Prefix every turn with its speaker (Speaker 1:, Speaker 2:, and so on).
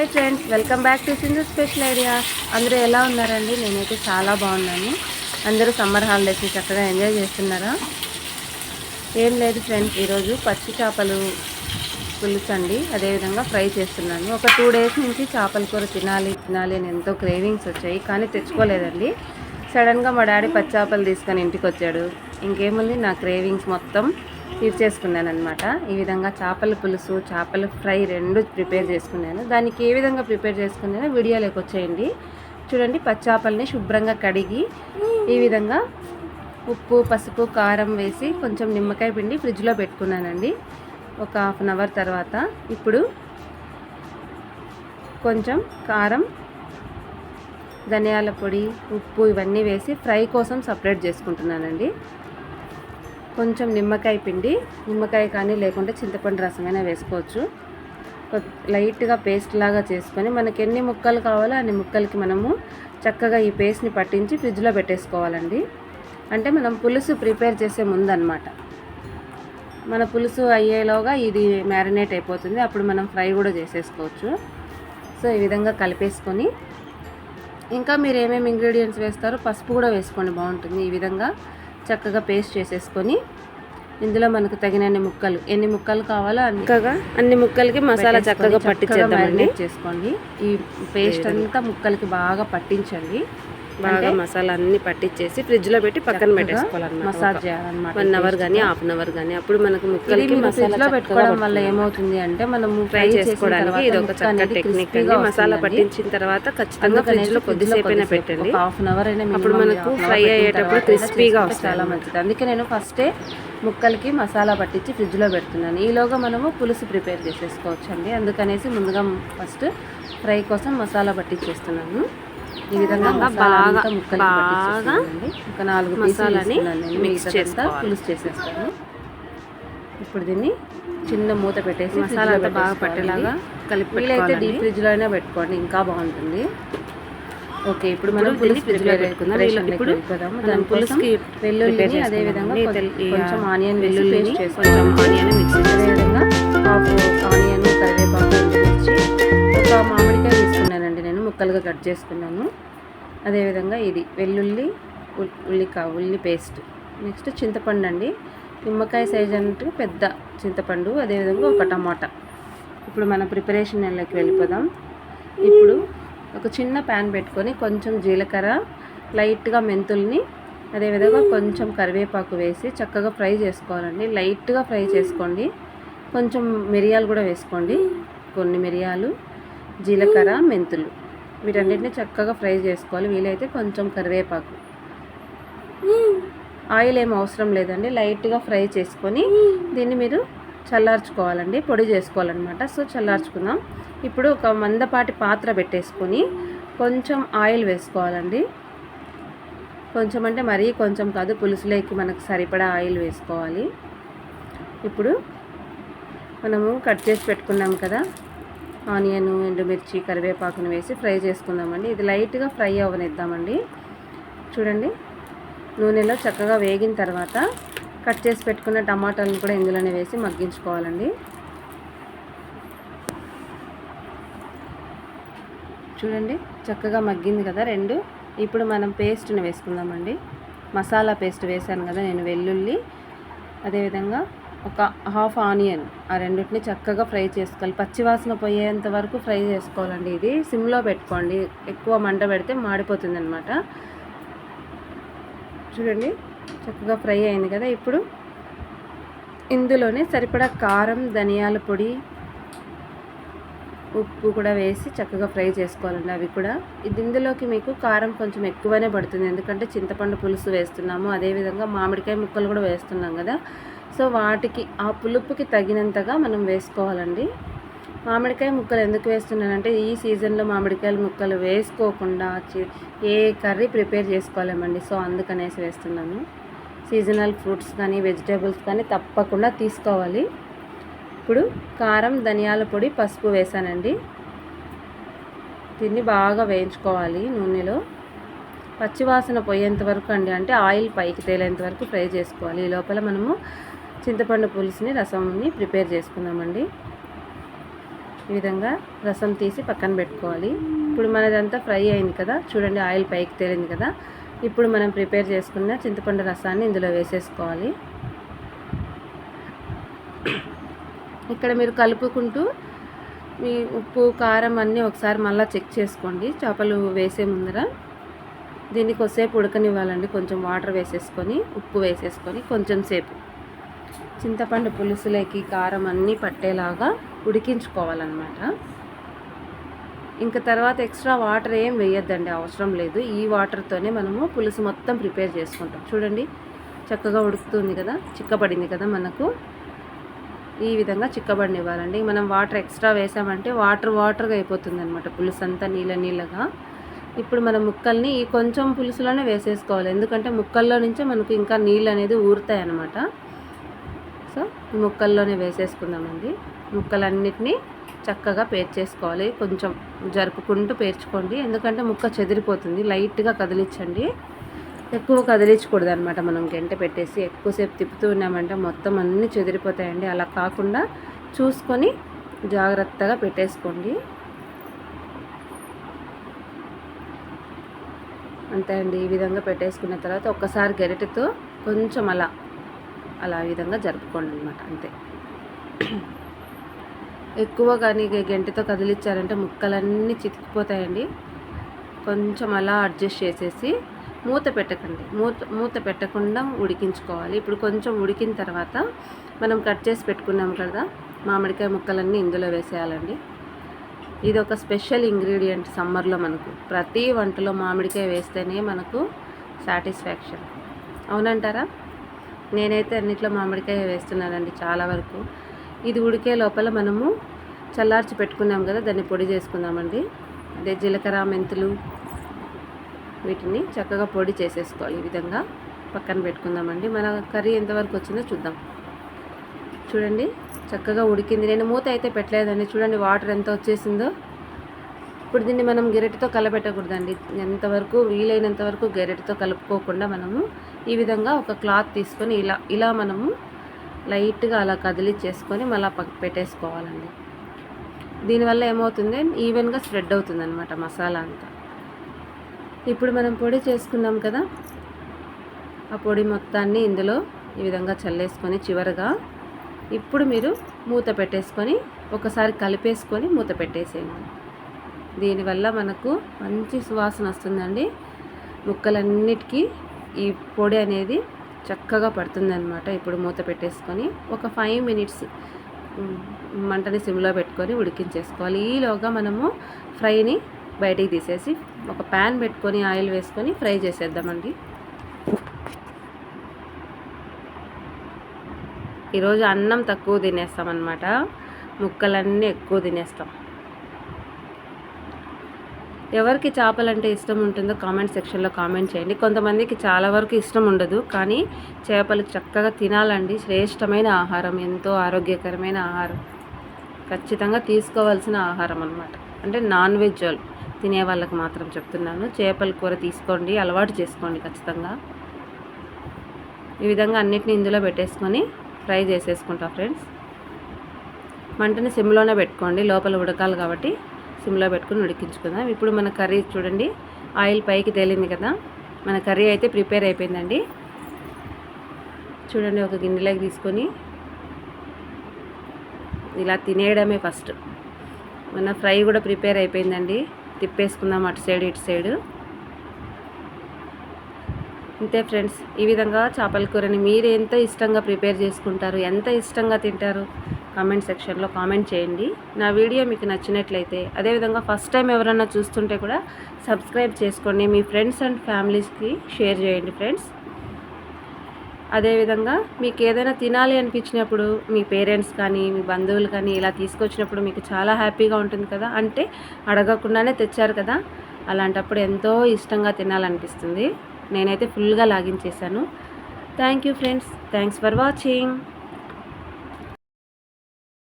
Speaker 1: Hi friends welcome back to Sindhu special area అందరూ ఎలా ఉన్నారండి? నేనైతే చాలా బాగున్నాను. అందరూ సమ్మర్ హాలిడేస్ని చక్కగా ఎంజాయ్ చేస్తున్నారా? ఏం లేదు ఫ్రెండ్స్ ఈరోజు పచ్చి చేపలు పులుసు అండి అదేవిధంగా ఫ్రై చేస్తున్నాను. ఒక టూ డేస్ నుంచి చేపల కూర తినాలి తినాలి అని ఎంతో క్రేవింగ్స్ వచ్చాయి కానీ తెచ్చుకోలేదండి. సడన్గా మా డాడీ పచ్చి చేపలు తీసుకొని ఇంటికి వచ్చాడు ఇంకేముంది? నా క్రేవింగ్స్ మొత్తం తీర్చేసుకున్నాను అనమాట ఈ విధంగా చేపల పులుసు చేపల ఫ్రై రెండు ప్రిపేర్ చేసుకున్నాను. దానికి ఏ విధంగా ప్రిపేర్ చేసుకున్నానో వీడియోలోకి వచ్చేయండి. చూడండి పచ్చి శుభ్రంగా కడిగి ఈ విధంగా ఉప్పు పసుపు కారం వేసి కొంచెం నిమ్మకాయ పిండి ఫ్రిడ్జ్లో పెట్టుకున్నానండి. ఒక హాఫ్ అన్ అవర్ తర్వాత ఇప్పుడు కొంచెం కారం ధనియాల పొడి ఉప్పు ఇవన్నీ వేసి ఫ్రై కోసం సపరేట్ చేసుకుంటున్నానండి. కొంచెం నిమ్మకాయ పిండి నిమ్మకాయ కానీ లేకుంటే చింతపండు రసమైనా వేసుకోవచ్చు. లైట్గా పేస్ట్ లాగా చేసుకొని మనకి ఎన్ని ముక్కలు కావాలో అన్ని ముక్కలకి మనము చక్కగా ఈ పేస్ట్ని పట్టించి ఫ్రిడ్జ్లో పెట్టేసుకోవాలండి. అంటే మనం పులుసు ప్రిపేర్ చేసే ముందు అనమాట మన పులుసు అయ్యేలోగా ఇది మ్యారినేట్ అయిపోతుంది. అప్పుడు మనం ఫ్రై కూడా చేసేసుకోవచ్చు. సో ఈ విధంగా కలిపేసుకొని ఇంకా మీరు ఏమేమి ఇంగ్రీడియంట్స్ వేస్తారో పసుపు కూడా వేసుకోండి. బాగుంటుంది. ఈ విధంగా చక్కగా పేస్ట్ చేసేసుకొని ఇందులో మనకు తగినన్ని ముక్కలు. ఎన్ని ముక్కలు కావాలో అన్ని
Speaker 2: అన్ని ముక్కలకి మసాలా చక్కగా
Speaker 1: marinate చేసుకోండి. ఈ పేస్ట్ అంతా ముక్కలకి బాగా పట్టించండి.
Speaker 2: బాగా మసాలా అన్ని పట్టించేసి ఫ్రిడ్జ్లో పెట్టి పక్కన పెట్టేసుకోవాలన్నమాట
Speaker 1: మసాజ్ చేయాలన్నమాట
Speaker 2: వన్ అవర్ కానీ హాఫ్ అన్ అవర్ కానీ అప్పుడు మనకు ముక్కలకి మసాలా
Speaker 1: పెట్టుకోవడం వల్ల ఏమవుతుంది అంటే మనము
Speaker 2: ఫ్రై చేసుకోవడానికి ఇది ఒక చక్క టెక్నిక్ అండి మసాలా పట్టించిన తర్వాత ఖచ్చితంగా ఫ్రిడ్జ్లో కొద్దిసేపు అయినా పెట్టండి.
Speaker 1: హాఫ్ అన్ అవర్ అయినా
Speaker 2: అప్పుడు మనకు ఫ్రై అయ్యేటప్పుడు క్రిస్పీగా
Speaker 1: చేసుకుంటే చాలా మంచిది. అందుకే నేను ఫస్టే ముక్కలకి మసాలా పట్టించి ఫ్రిడ్జ్లో పెడుతున్నాను. ఈలోగా మనము పులుసు ప్రిపేర్ చేసేసుకోవచ్చు అండి అందుకనేసి ముందుగా ఫస్ట్ ఫ్రై కోసం మసాలా పట్టించేస్తున్నాను. ఈ విధంగా ముక్కలకి పట్టించేస్తున్నానండి ఒక నాలుగు
Speaker 2: మసాలాని
Speaker 1: మిక్స్
Speaker 2: చేసుకోవాలి.
Speaker 1: పులుసు చేసేస్తాను ఇప్పుడు దీన్ని చిన్న మూత పెట్టేసి
Speaker 2: మసాలా అంతా బాగా. పట్టేలాగా కలిపి
Speaker 1: వీలైతే డీప్ ఫ్రిడ్జ్లోనే పెట్టుకోండి ఇంకా బాగుంటుంది. ఓకే ఇప్పుడు మనం పులుసు
Speaker 2: దీన్ని fridge లో
Speaker 1: ప్రిపేర్
Speaker 2: పెట్టుకుందాం. ఇప్పుడు
Speaker 1: దానికోసం
Speaker 2: పులుసుకి
Speaker 1: వెల్లుల్లిని అదే విధంగా కొంచెం ఆనియన్
Speaker 2: వెల్లుల్లిని కొంచెం ఆనియన్ మిక్సీ
Speaker 1: అదే విధంగా హాఫ్ ఆనియన్ కరివేపాకు ఒక మామిడికాయ తీసుకున్నానండి నేను. ముక్కలుగా కట్ చేసుకున్నాను. అదేవిధంగా ఇది వెల్లుల్లి ఉల్- ఉల్లికా ఉల్లి పేస్ట్. నెక్స్ట్ చింతపండు అండి. నిమ్మకాయ సైజ్ అంటే పెద్ద చింతపండు అదేవిధంగా ఒక టమాటా. ఇప్పుడు మన ప్రిపరేషన్లోకి వెళ్ళిపోదాం. ఇప్పుడు ఒక చిన్న ప్యాన్ పెట్టుకొని కొంచెం జీలకర్ర లైట్గా మెంతుల్ని అదేవిధంగా కొంచెం కరివేపాకు వేసి చక్కగా ఫ్రై చేసుకోవాలండి. లైట్గా ఫ్రై చేసుకోండి. కొంచెం మిరియాలు కూడా వేసుకోండి. కొన్ని మిరియాలు జీలకర్ర మెంతులు. వీటన్నిటిని చక్కగా ఫ్రై చేసుకోవాలి. వీలైతే కొంచెం కరివేపాకు. ఆయిల్ ఏం అవసరం లేదండి. లైట్గా ఫ్రై చేసుకొని దీన్ని మీరు చల్లార్చుకోవాలండి. పొడి చేసుకోవాలన్నమాట. సో చల్లార్చుకుందాం. ఇప్పుడు ఒక మందపాటి పాత్ర పెట్టేసుకొని కొంచెం ఆయిల్ వేసుకోవాలండి. కొంచెం అంటే మరీ కొంచెం కాదు పులుసులోకి మనకు సరిపడా ఆయిల్ వేసుకోవాలి. ఇప్పుడు మనము కట్ చేసి పెట్టుకున్నాం కదా. ఆనియన్ ఎండుమిర్చి కరివేపాకును వేసి ఫ్రై చేసుకుందామండి. ఇది లైట్గా ఫ్రై అవ్వనిద్దామండి చూడండి నూనెలో చక్కగా వేగిన తర్వాత కట్ చేసి పెట్టుకున్న టమాటాలను కూడా ఇందులోనే వేసి మగ్గించుకోవాలండి. చూడండి చక్కగా మగ్గింది కదా రెండు. ఇప్పుడు మనం పేస్ట్ని వేసుకుందామండి. మసాలా పేస్ట్ వేసాను కదా నేను వెల్లుల్లి అదేవిధంగా ఒక హాఫ్ ఆనియన్ ఆ రెండింటిని చక్కగా ఫ్రై చేసుకోవాలి. పచ్చివాసన పోయేంత వరకు ఫ్రై చేసుకోవాలండి ఇది. సిమ్లో పెట్టుకోండి. ఎక్కువ మంట పెడితే మాడిపోతుంది అనమాట చూడండి చక్కగా ఫ్రై అయింది కదా ఇప్పుడు. ఇందులోనే సరిపడా కారం ధనియాల పొడి ఉప్పు కూడా వేసి చక్కగా ఫ్రై చేసుకోవాలండి అవి కూడా. ఇది ఇందులోకి మీకు కారం కొంచెం ఎక్కువనే పడుతుంది. ఎందుకంటే చింతపండు పులుసు వేస్తున్నాము. అదేవిధంగా మామిడికాయ ముక్కలు కూడా వేస్తున్నాం కదా. సో వాటికి ఆ పులుపుకి తగినంతగా మనం వేసుకోవాలండి. మామిడికాయ ముక్కలు ఎందుకు వేస్తున్నానంటే ఈ సీజన్లో మామిడికాయల ముక్కలు వేసుకోకుండా ఏ కర్రీ ప్రిపేర్ చేసుకోలేమండి. సో అందుకనేసి వేస్తున్నాను. సీజనల్ ఫ్రూట్స్ కానీ వెజిటేబుల్స్ కానీ తప్పకుండా తీసుకోవాలి. ఇప్పుడు కారం ధనియాల పొడి పసుపు వేసానండి. దీన్ని బాగా వేయించుకోవాలి నూనెలో. పచ్చివాసన పోయేంత వరకు అండి అంటే ఆయిల్ పైకి తేలేంత వరకు ఫ్రై చేసుకోవాలి. ఈ లోపల మనము చింతపండు పులుసుని రసంని ప్రిపేర్ చేసుకుందామండి. ఈ విధంగా రసం తీసి పక్కన పెట్టుకోవాలి. ఇప్పుడు మనదంతా ఫ్రై అయింది కదా చూడండి ఆయిల్ పైకి తేలింది కదా. ఇప్పుడు మనం ప్రిపేర్ చేసుకున్న చింతపండు రసాన్ని ఇందులో వేసేసుకోవాలి. ఇక్కడ మీరు కలుపుకుంటూ మీ ఉప్పు కారం అన్నీ ఒకసారి మళ్ళీ చెక్ చేసుకోండి. చేపలు వేసే ముందర దీన్ని కొద్దిసేపు ఉడకనివ్వాలండి. కొంచెం వాటర్ వేసేసుకొని ఉప్పు వేసేసుకొని కొంచెం సేపు. చింతపండు పులుసులోకి కారం అన్నీ పట్టేలాగా ఉడికించుకోవాలన్నమాట. ఇంకా తర్వాత ఎక్స్ట్రా వాటర్ ఏం వేయొద్దండి అవసరం లేదు. ఈ వాటర్తోనే మనము పులుసు మొత్తం ప్రిపేర్ చేసుకుంటాం. చూడండి చక్కగా ఉడుకుతుంది కదా చిక్కబడింది కదా మనకు. ఈ విధంగా చిక్కబడినివ్వాలండి. మనం వాటర్ ఎక్స్ట్రా వేసామంటే వాటర్ వాటర్గా అయిపోతుంది అనమాట పులుసు అంతా నీళ్ళ నీళ్ళగా. ఇప్పుడు మనం ముక్కల్ని ఈ కొంచెం పులుసులోనే వేసేసుకోవాలి. ఎందుకంటే ముక్కల్లో నుంచే మనకు ఇంకా నీళ్ళు అనేది ఊరుతాయి అన్నమాట సో ఈ ముక్కల్లోనే వేసేసుకుందామండి. ముక్కలన్నిటినీ చక్కగా పేర్చేసుకోవాలి. కొంచెం జరుపుకుంటూ పేర్చుకోండి. ఎందుకంటే ముక్క చెదిరిపోతుంది. లైట్గా కదిలించండి ఎక్కువ కదిలించకూడదు అనమాట మనం గంట పెట్టేసి. ఎక్కువసేపు తిప్పుతూ ఉన్నామంటే మొత్తం అన్నీ చెదిరిపోతాయండి. అలా కాకుండా చూసుకొని జాగ్రత్తగా పెట్టేసుకోండి. అంతే అండి. ఈ విధంగా పెట్టేసుకున్న తర్వాత ఒక్కసారి గరిటెతో కొంచెం అలా అలా విధంగా జరుపుకోండి అనమాట అంతే. ఎక్కువ కానీ గంటతో కదిలిచ్చారంటే ముక్కలన్నీ చితికిపోతాయండి. కొంచెం అలా అడ్జస్ట్ చేసేసి మూత పెట్టకండి. మూత మూత పెట్టకుండా ఉడికించుకోవాలి. ఇప్పుడు కొంచెం ఉడికిన తర్వాత మనం కట్ చేసి పెట్టుకున్నాం కదా మామిడికాయ ముక్కలన్నీ ఇందులో వేసేయాలండి. ఇది ఒక స్పెషల్ ఇంగ్రీడియంట్ సమ్మర్లో మనకు. ప్రతి వంటలో మామిడికాయ వేస్తేనే మనకు సాటిస్ఫాక్షన్. అవునంటారా? నేనైతే అన్నిట్లో మామిడికాయ వేస్తున్నానండి చాలా వరకు. ఇది ఉడికే లోపల మనము చల్లార్చి పెట్టుకున్నాం కదా దాన్ని పొడి చేసుకుందామండి. అదే జీలకర్ర మెంతులు వీటిని చక్కగా పొడి చేసేసుకోవాలి ఈ విధంగా. పక్కన పెట్టుకుందామండి. మన కర్రీ ఎంతవరకు వచ్చిందో చూద్దాం. చూడండి చక్కగా ఉడికింది. నేను మూత అయితే పెట్టలేదండి. చూడండి వాటర్ ఎంత వచ్చేసిందో. ఇప్పుడు దీన్ని మనం గెరెటితో కలపెట్టకూడదండి. ఎంతవరకు వీలైనంత వరకు గెరెటితో కలుపుకోకుండా మనము ఈ విధంగా ఒక క్లాత్ తీసుకొని ఇలా ఇలా మనము లైట్గా అలా కదిలి చేసుకొని మళ్ళీ పక్క పెట్టేసుకోవాలండి. దీనివల్ల ఏమవుతుంది? ఈవెన్గా స్ప్రెడ్ అవుతుంది అనమాట మసాలా అంతా. ఇప్పుడు మనం పొడి చేసుకున్నాం కదా? ఆ పొడి మొత్తాన్ని ఇందులో ఈ విధంగా చల్లేసుకొని చివరగా ఇప్పుడు మీరు మూత పెట్టేసుకొని ఒకసారి కలిపేసుకొని మూత పెట్టేసేయండి. దీనివల్ల మనకు మంచి సువాసన వస్తుందండి. ముక్కలన్నిటికీ ఈ పొడి అనేది చక్కగా పడుతుందన్నమాట. ఇప్పుడు మూత పెట్టేసుకొని ఒక ఫైవ్ మినిట్స్ మంటని సిమ్లో పెట్టుకొని ఉడికించేసుకోవాలి. ఈలోగా మనము ఫ్రైని బయటికి తీసేసి ఒక ప్యాన్ పెట్టుకొని ఆయిల్ వేసుకొని ఫ్రై చేసేద్దామండి. ఈరోజు అన్నం తక్కువ తినేస్తామన్నమాట. ముక్కలన్నీ ఎక్కువ తినేస్తాం. ఎవరికి చేపలంటే ఇష్టం ఉంటుందో కామెంట్ సెక్షన్లో కామెంట్ చేయండి. కొంతమందికి చాలా వరకు ఇష్టం ఉండదు కానీ చేపలు చక్కగా తినాలండి. శ్రేష్టమైన ఆహారం ఎంతో ఆరోగ్యకరమైన ఆహారం. ఖచ్చితంగా తీసుకోవాల్సిన ఆహారం అనమాట అంటే నాన్ వెజ్ వాళ్ళు తినే వాళ్ళకి మాత్రం చెప్తున్నాను. చేపల కూర తీసుకోండి అలవాటు చేసుకోండి ఖచ్చితంగా. ఈ విధంగా అన్నిటిని ఇందులో పెట్టేసుకొని ఫ్రై చేసేసుకుంటా ఫ్రెండ్స్. మంటని సిమ్లోనే పెట్టుకోండి లోపల ఉడకాలి కాబట్టి. సిమ్లో పెట్టుకుని ఉడికించుకుందాం. ఇప్పుడు మన కర్రీ చూడండి. ఆయిల్ పైకి తేలింది కదా. మన కర్రీ అయితే ప్రిపేర్ అయిపోయిందండి. చూడండి ఒక గిన్నెలోకి తీసుకొని ఇలా తినేయడమే ఫస్ట్. మన ఫ్రై కూడా ప్రిపేర్ అయిపోయిందండి. తిప్పేసుకుందాం అటు సైడ్ ఇటు సైడ్. అంతే ఫ్రెండ్స్ ఈ విధంగా చేపల కూరని మీరు ఎంత ఇష్టంగా ప్రిపేర్ చేసుకుంటారు ఎంత ఇష్టంగా తింటారు కామెంట్ సెక్షన్లో కామెంట్ చేయండి. నా వీడియో మీకు నచ్చినట్లయితే అదేవిధంగా ఫస్ట్ టైం ఎవరైనా చూస్తుంటే కూడా సబ్స్క్రైబ్ చేసుకోండి మీ ఫ్రెండ్స్ అండ్ ఫ్యామిలీస్కి షేర్ చేయండి ఫ్రెండ్స్. అదేవిధంగా మీకు ఏదైనా తినాలి అనిపించినప్పుడు మీ పేరెంట్స్ కానీ మీ బంధువులు కానీ ఇలా తీసుకొచ్చినప్పుడు మీకు చాలా హ్యాపీగా ఉంటుంది కదా అంటే అడగకుండానే తెచ్చారు కదా అలాంటప్పుడు ఎంతో ఇష్టంగా తినాలనిపిస్తుంది. నేనైతే ఫుల్గా లాగిన్ చేశాను. Thank you friends thanks for watching